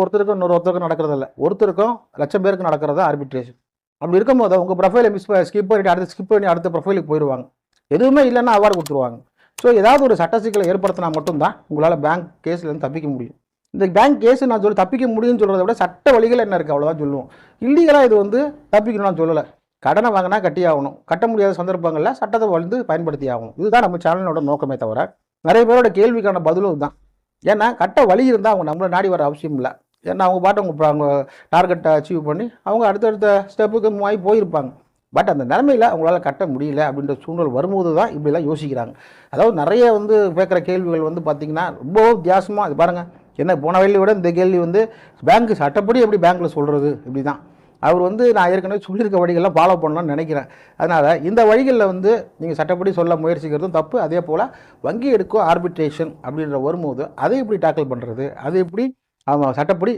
ஒருத்தருக்கும் இன்னொரு ஒருத்தருக்கும் நடக்கிறதில்ல. ஒருத்தருக்கும் லட்சம் பேருக்கு நடக்கிறது ஆர்பிட்ரேஷன் அப்படி இருக்கும்போது உங்கள் ப்ரொஃபைலை மிஸ் ஸ்கிப் பண்ணிட்டு அடுத்து ஸ்கிப் பண்ணி அடுத்த ப்ரொஃபைலுக்கு போயிடுவாங்க எதுவுமே இல்லைன்னா அவார்டு கொடுத்துருவாங்க. ஸோ ஏதாவது ஒரு சட்ட சிக்கலை ஏற்படுத்தினா மட்டும்தான் உங்களால் பேங்க் கேஸ்லேருந்து தப்பிக்க முடியும். இந்த பேங்க் கேஸ் நான் சொல்லி தப்பிக்க முடியும்னு சொல்கிறத விட சட்ட வழிகள் என்ன இருக்குது அவ்வளோதான் சொல்லுவோம். இல்லீகலாக இது வந்து தப்பிக்கணும்னு நான் சொல்லலை. கடனை வாங்கினா கட்டி ஆகணும். கட்ட முடியாத சந்தர்ப்பங்களில் சட்டத்தை வந்து பயன்படுத்தி ஆகணும். இதுதான் நம்ம சேனலோட நோக்கமே தவிர நிறைய பேரோட கேள்விக்கான பதிலும் தான் ஏன்னா கட்ட வழி இருந்தால் அவங்க நம்மளை நாடி வர அவசியம் இல்லை. ஏன்னா அவங்க பாட்டு அவங்க அவங்க டார்கெட்டை அச்சீவ் பண்ணி அவங்க அடுத்தடுத்த ஸ்டெப்புக்கு மூவ் போயிருப்பாங்க. பட் அந்த நிலமையில் அவங்களால கட்ட முடியல அப்படின்ற சூழ்நிலை வரும்போது தான் இப்படிலாம் யோசிக்கிறாங்க. அதாவது நிறைய வந்து கேட்குற கேள்விகள் வந்து பார்த்திங்கன்னா ரொம்ப வித்தியாசமாக அது பாருங்கள் என்ன போன வேலையை விட இந்த கேள்வி வந்து பேங்க் சட்டப்படி எப்படி பேங்க்கில் சொல்கிறது இப்படி தான் அவர் வந்து நான் ஏற்கனவே சொல்லியிருக்க வழிகள்லாம் ஃபாலோ பண்ணலாம்னு நினைக்கிறேன். அதனால் இந்த வழிகளில் வந்து நீங்கள் சட்டப்படி சொல்ல முயற்சிக்கிறதும் தப்பு. அதே போல் வங்கி எடுக்கும் ஆர்பிட்ரேஷன் அப்படின்ற வரும்போது அதை எப்படி டேக்கிள் பண்ணுறது அது எப்படி ஆமாம் சட்டப்படி